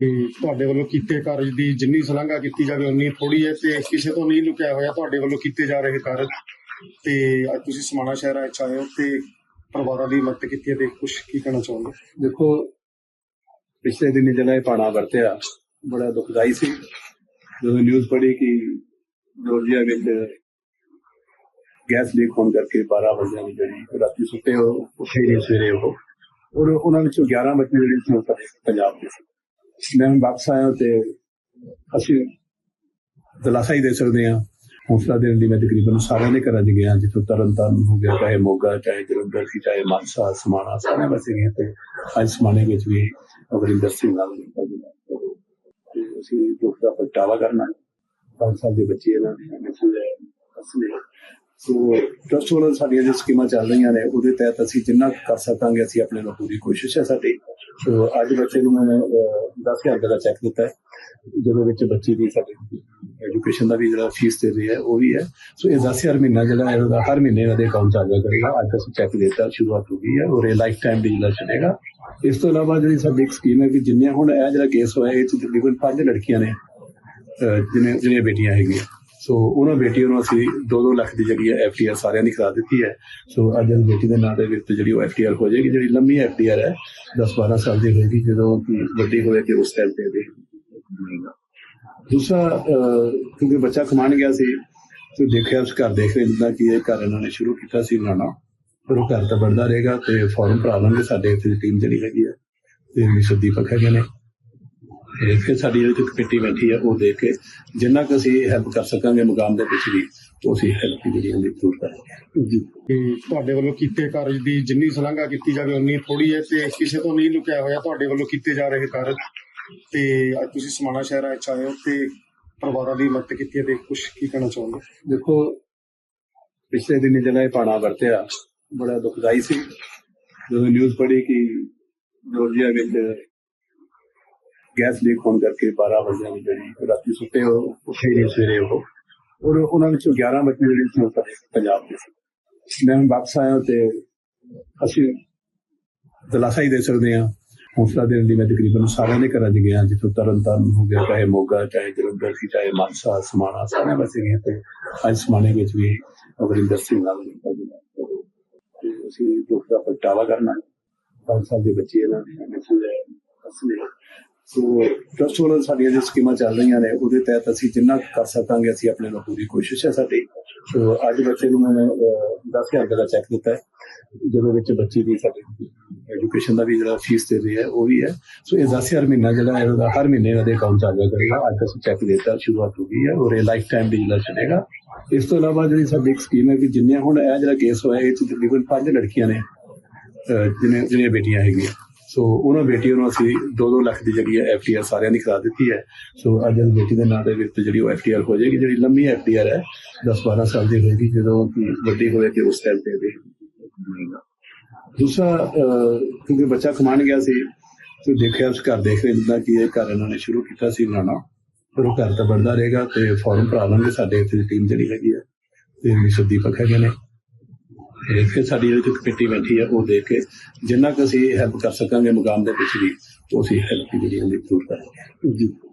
ਤੇ ਤੁਹਾਡੇ ਵੱਲੋਂ ਕੀਤੇ ਕਾਰਜ ਦੀ ਜਿੰਨੀ ਸ਼ਲਾਘਾ ਕੀਤੀ ਜਾਵੇ, ਉਨੀ ਥੋੜੀ ਹੈ ਤੇ ਕਿਸੇ ਤੋਂ ਨਹੀਂ ਲੁਕਿਆ ਹੋਇਆ ਤੁਹਾਡੇ ਵੱਲੋਂ ਕੀਤੇ ਜਾ ਰਹੇ ਕਾਰਜ। ਤੇ ਅੱਜ ਤੁਸੀਂ ਸਮਾਣਾ ਸ਼ਹਿਰ ਆਏ ਆਏ ਹੋ ਤੇ ਪਰਿਵਾਰਾਂ ਦੀ ਮਦਦ ਕੀਤੀ ਹੈ ਤੇ ਕੁਝ ਕੀ ਕਹਿਣਾ ਚਾਹੋਗੇ? ਦੇਖੋ, ਪਿਛਲੇ ਦਿਨੀ ਜਿਹੜਾ ਇਹ ਪਾਣਾ ਵਰਤਿਆ, ਬੜਾ ਦੁਖਦਾਈ ਸੀ। ਜਦੋਂ ਨਿਊਜ਼ ਪੜ੍ਹੀ ਕਿ ਜਾਰਜੀਆ ਵਿੱਚ ਗੈਸ ਲੀਕ ਹੋਣ ਕਰਕੇ 12 ਵਜੇ ਦੀ ਜਿਹੜੀ ਰਾਤੀ ਸੁੱਤੇ ਹੋ ਉੱਠੇ ਨਹੀਂ ਸਵੇਰੇ ਉਹ। ਔਰ ਉਹਨਾਂ ਵਿੱਚੋਂ 11 ਬੱਚੇ ਜਿਹੜੇ ਸੀ ਪੰਜਾਬ ਦੇ ਸੀ। ਮੈਂ ਵਾਪਸ ਆਇਆ ਤੇ ਅਸੀਂ ਦਿਲਾਸਾ ਹੀ ਦੇ ਸਕਦੇ ਹਾਂ। ਹੌਸਲਾ ਦੇਣ ਲਈ ਮੈਂ ਤਕਰੀਬਨ ਸਾਰਿਆਂ ਦੇ ਘਰਾਂ 'ਚ ਗਿਆ, ਜਿੱਥੋਂ ਤਰਨ ਤਾਰਨ ਹੋ ਗਿਆ, ਚਾਹੇ ਮੋਗਾ, ਚਾਹੇ ਜਲੰਧਰ ਸੀ, ਚਾਹੇ ਮਾਨਸਾ, ਸਮਾਣਾ ਸਾਰੇ ਪਾਸੇ ਗਏ ਤੇ ਅੱਜ ਸਮਾਣੇ ਵਿੱਚ ਵੀ ਅਵਰਿੰਦਰ ਸਿੰਘ ਨਾਲ ਅਸੀਂ ਦੁੱਖ ਦਾ ਪ੍ਰਗਟਾਵਾ ਕਰਨਾ ਪੰਜ ਸਾਲ ਦੇ ਬੱਚੇ ਇਹਨਾਂ ਦੇ ਮੈਸੇਜ ਹੈ ਸੋ ਟਰਸਟ ਵੱਲੋਂ ਸਾਡੀਆਂ ਜੋ ਸਕੀਮਾਂ ਚੱਲ ਰਹੀਆਂ ਨੇ, ਉਹਦੇ ਤਹਿਤ ਅਸੀਂ ਜਿੰਨਾ ਕਰ ਸਕਾਂਗੇ, ਅਸੀਂ ਆਪਣੇ ਨਾਲ ਪੂਰੀ ਕੋਸ਼ਿਸ਼ ਹੈ ਸਾਡੀ। ਸੋ ਅੱਜ ਬੱਚੇ ਨੂੰ ਮੈਂ 10000 ਰੁਪਏ ਦਾ ਚੈੱਕ ਦਿੱਤਾ ਹੈ, ਜਿਹਦੇ ਵਿੱਚ ਬੱਚੇ ਦੀ ਸਾਡੀ ਐਜੂਕੇਸ਼ਨ ਦਾ ਵੀ ਜਿਹੜਾ ਫੀਸ ਦੇ ਰਹੀ ਹੈ, ਉਹ ਵੀ ਹੈ। ਸੋ ਇਹ 10000 ਮਹੀਨਾ ਜਿਹੜਾ ਹੈ, ਉਹਦਾ ਹਰ ਮਹੀਨੇ ਉਹਦੇ ਅਕਾਊਂਟ 'ਚ ਆ ਜਾਇਆ ਕਰੇਗਾ। ਅੱਜ ਅਸੀਂ ਚੈੱਕ ਦਿੱਤਾ, ਸ਼ੁਰੂਆਤ ਹੋ ਗਈ ਹੈ ਔਰ ਇਹ ਲਾਈਫ ਟਾਈਮ ਵੀ ਜਿਹੜਾ ਚਲੇਗਾ। ਇਸ ਤੋਂ ਇਲਾਵਾ ਜਿਹੜੀ ਸਾਡੀ ਇੱਕ ਸਕੀਮ ਹੈ ਕਿ ਜਿੰਨੇ ਹੁਣ ਇਹ ਜਿਹੜਾ ਕੇਸ ਹੋਇਆ, ਇਹ 'ਚ ਤਕਰੀਬਨ ਪੰਜ ਲੜਕੀਆਂ ਨੇ, ਅਹ ਜਿਹਨੇ ਜਿਹੜੀਆਂ ਬੇਟੀਆਂ ਹੈਗੀਆਂ। ਸੋ ਉਹਨਾਂ ਬੇਟੀਆਂ ਨੂੰ ਅਸੀਂ 2-2 ਲੱਖ ਦੀ ਜਿਹੜੀ ਹੈ ਐਫਡੀਆਰ ਸਾਰਿਆਂ ਦੀ ਕਰਾ ਦਿੱਤੀ ਹੈ। ਸੋ ਅੱਜ ਇਸ ਬੇਟੀ ਦੇ ਨਾਂ ਦੇ ਵਿੱਚ ਜਿਹੜੀ ਉਹ ਐਫਡੀਆਰ ਹੋ ਜਾਏਗੀ, ਜਿਹੜੀ ਲੰਮੀ ਐਫਡੀਆਰ ਹੈ 10-12 ਸਾਲ ਦੀ ਹੋਏਗੀ, ਜਦੋਂ ਵੱਡੀ ਹੋਵੇ ਉਸ ਟਾਈਮ ਤੇ ਦੇ ਦੂਸਰਾ ਕਿਉਂਕਿ ਬੱਚਾ ਕਮਾਣ ਗਿਆ ਸੀ, ਤੇ ਦੇਖਿਆ, ਉਸ ਘਰ ਦੇਖ ਰਹੇ ਜਿੱਦਾਂ ਕਿ ਇਹ ਘਰ ਇਹਨਾਂ ਨੇ ਸ਼ੁਰੂ ਕੀਤਾ ਸੀ ਬਣਾਉਣਾ। ਪਰ ਉਹ ਘਰ ਤਾਂ ਬਣਦਾ ਰਹੇਗਾ ਤੇ ਫਾਰਮ ਭਰਾ ਲਾਂਗੇ ਸਾਡੇ ਇੱਥੇ ਟੀਮ ਜਿਹੜੀ ਹੈਗੀ ਹੈ, ਤੇ ਮਿਸਟਰ ਦੀਪਕ ਹੈਗੇ ਨੇ। ਤੇ ਫਿਰ ਸਾਡੀ ਜਿਹੜੀ ਕਮੇਟੀ ਬੈਠੀ ਹੈ ਉਹ ਦੇਖ ਕੇ ਜਿੰਨਾ ਕੁ ਅਸੀਂ ਹੈਲਪ ਕਰ ਸਕਾਂਗੇ ਮੁਕਾਮ ਦੇ ਵਿੱਚ ਵੀ ਉਹ ਅਸੀਂ ਹੈਲਪ ਦੀ ਜਿਹੜੀ ਹੁੰਦੀ ਜ਼ਰੂਰ ਕਰਾਂਗੇ। ਜੀ। ਤੁਹਾਡੇ ਵੱਲੋਂ ਕੀਤੇ ਕਾਰਜ ਦੀ ਜਿੰਨੀ ਸ਼ਲਾਘਾ ਕੀਤੀ ਜਾਵੇ ਉਨੀ ਥੋੜੀ ਹੈ ਤੇ ਕਿਸੇ ਤੋਂ ਨਹੀਂ ਲੁਕਿਆ ਹੋਇਆ ਤੁਹਾਡੇ ਵੱਲੋਂ ਕੀਤੇ ਜਾ ਰਹੇ ਕਾਰਜ। ਤੇ ਅੱਜ ਤੁਸੀਂ ਸਮਾਣਾ ਸ਼ਹਿਰ ਆਏ ਆਏ ਹੋ ਤੇ ਪਰਿਵਾਰਾਂ ਦੀ ਮਦਦ ਕੀਤੀ ਹੈ ਤੇ ਕੁਝ ਕੀ ਕਹਿਣਾ ਚਾਹੋਗੇ? ਦੇਖੋ ਪਿਛਲੇ ਦਿਨੀ ਜਿਹੜਾ ਇਹ ਪਾਣਾ ਵਰਤਿਆ ਬੜਾ ਦੁਖਦਾਈ ਸੀ। ਜਦੋਂ ਨਿਊਜ਼ ਪੜ੍ਹੀ ਕਿ ਜਾਰਜੀਆ ਵਿੱਚ ਗੈਸ ਲੀਕ ਹੋਣ ਕਰਕੇ 12 ਬੰਦਿਆਂ ਦੀ ਜਿਹੜੀ ਰਾਤੀ ਸੁੱਤੇ ਹੋ, ਉੱਠੇ ਨਹੀਂ ਸਵੇਰੇ ਉਹ। ਔਰ ਉਹਨਾਂ ਵਿੱਚੋਂ 11 ਬੱਚੇ ਜਿਹੜੇ ਸੀ ਉਹ ਪੰਜਾਬ ਦੇ ਸੀ। ਮੈਂ ਵਾਪਸ ਆਇਆ ਤੇ ਅਸੀਂ ਦਿਲਾਸਾ ਹੀ ਦੇ ਸਕਦੇ ਹਾਂ। ਹੌਸਲਾ ਦੇਣ ਲਈ ਮੈਂ ਤਕਰੀਬਨ ਸਾਰਿਆਂ ਦੇ ਘਰਾਂ 'ਚ ਗਿਆ, ਜਿੱਥੋਂ ਤਰਨ ਤਾਰਨ ਹੋ ਗਿਆ, ਚਾਹੇ ਮੋਗਾ, ਚਾਹੇ ਜਲੰਧਰ ਸੀ, ਚਾਹੇ ਮਾਨਸਾ, ਸਮਾਣਾ, ਸਾਰਿਆਂ ਪਾਸੇ ਗਏ ਤੇ ਅੱਜ ਸਮਾਣੇ ਵਿੱਚ ਵੀ ਅਮਰਿੰਦਰ ਸਿੰਘ ਨਾਲ ਅਸੀਂ ਦੁੱਖ ਦਾ ਪ੍ਰਗਟਾਵਾ ਕਰਨਾ ਪੰਜ ਸਾਲ ਦੇ ਬੱਚੇ ਇਹਨਾਂ ਦੇ ਮੈਸੇਜ ਹੈ ਸੋ ਟਰਸਟ ਵੱਲੋਂ ਸਾਡੀਆਂ ਜੋ ਸਕੀਮਾਂ ਚੱਲ ਰਹੀਆਂ ਨੇ, ਉਹਦੇ ਤਹਿਤ ਅਸੀਂ ਜਿੰਨਾ ਕਰ ਸਕਾਂਗੇ, ਅਸੀਂ ਆਪਣੇ ਨਾਲ ਪੂਰੀ ਕੋਸ਼ਿਸ਼ ਹੈ ਸਾਡੀ। ਸੋ ਅੱਜ ਬੱਚੇ ਨੂੰ ਮੈਂ 10000 ਰੁਪਏ ਦਾ ਚੈੱਕ ਦਿੱਤਾ ਹੈ, ਜਿਹਦੇ ਵਿੱਚ ਬੱਚੇ ਦੀ ਸਾਡੀ ਐਜੂਕੇਸ਼ਨ ਦਾ ਵੀ ਜਿਹੜਾ ਫੀਸ ਦੇ ਰਹੀ ਹੈ, ਉਹ ਵੀ ਹੈ। ਸੋ ਇਹ 10000 ਮਹੀਨਾ ਜਿਹੜਾ ਹੈ, ਉਹਦਾ ਹਰ ਮਹੀਨੇ ਉਹਦੇ ਅਕਾਊਂਟ 'ਚ ਆ ਜਾਇਆ ਕਰੇਗਾ। ਅੱਜ ਅਸੀਂ ਚੈੱਕ ਦਿੱਤਾ, ਸ਼ੁਰੂਆਤ ਹੋ ਗਈ ਹੈ ਔਰ ਇਹ ਲਾਈਫ ਟਾਈਮ ਵੀ ਜਿਹੜਾ ਚਲੇਗਾ। ਇਸ ਤੋਂ ਇਲਾਵਾ ਜਿਹੜੀ ਸਾਡੀ ਇੱਕ ਸਕੀਮ ਹੈ ਕਿ ਜਿੰਨੇ ਹੁਣ ਇਹ ਜਿਹੜਾ ਕੇਸ ਹੋਇਆ, ਇਹ 'ਚ ਤਕਰੀਬਨ ਪੰਜ ਲੜਕੀਆਂ ਨੇ, ਅਹ ਜਿਹਨੇ ਜਿਹੜੀਆਂ ਬੇਟੀਆਂ ਹੈਗੀਆਂ। ਸੋ ਉਹਨਾਂ ਬੇਟੀਆਂ ਨੂੰ ਅਸੀਂ 2-2 ਲੱਖ ਦੀ ਜਿਹੜੀ ਹੈ ਐਫਡੀਆਰ ਸਾਰਿਆਂ ਦੀ ਕਰਾ ਦਿੱਤੀ ਹੈ। ਸੋ ਅੱਜ ਇਸ ਬੇਟੀ ਦੇ ਨਾਂ ਦੇ ਵਿੱਚ ਜਿਹੜੀ ਉਹ ਐਫਡੀਆਰ ਹੋ ਜਾਏਗੀ, ਜਿਹੜੀ ਲੰਮੀ ਐਫਡੀਆਰ ਹੈ 10-12 ਸਾਲ ਦੀ ਹੋਏਗੀ ਜਦੋਂ ਕਿ ਵੱਡੀ ਹੋਵੇ ਉਸ ਟਾਈਮ ਤੇ ਦੇ ਦੂਸਰਾ ਕਿਉਂਕਿ ਬੱਚਾ ਕਮਾਣ ਗਿਆ ਸੀ, ਤੇ ਦੇਖਿਆ ਉਸ ਘਰ ਦੇਖ ਰਹੇ ਜਿੱਦਾਂ ਕਿ ਇਹ ਘਰ ਇਹਨਾਂ ਨੇ ਸ਼ੁਰੂ ਕੀਤਾ ਸੀ ਬਣਾਉਣਾ। ਪਰ ਉਹ ਘਰ ਤਾਂ ਬਣਦਾ ਰਹੇਗਾ ਤੇ ਫਾਰਮ ਭਰਾ ਲਾਂਗੇ, ਸਾਡੇ ਇੱਥੇ ਟੀਮ ਜਿਹੜੀ ਹੈਗੀ ਹੈ, ਤੇ ਮਿਸਟਰ ਦੀਪਕ ਹੈਗੇ ਨੇ। ਫਿਰ ਸਾਡੀ ਜਿਹੜੀ ਕਮੇਟੀ ਬੈਠੀ ਹੈ ਉਹ ਦੇਖ ਕੇ ਜਿੰਨਾ ਕੁ ਅਸੀਂ ਹੈਲਪ ਕਰ ਸਕਾਂਗੇ ਮੁਕਾਮ ਦੇ ਵਿੱਚ ਵੀ, ਉਹ ਅਸੀਂ ਹੈਲਪ ਦੀ ਜਿਹੜੀ ਹੁੰਦੀ, ਜ਼ਰੂਰ ਕਰਾਂਗੇ।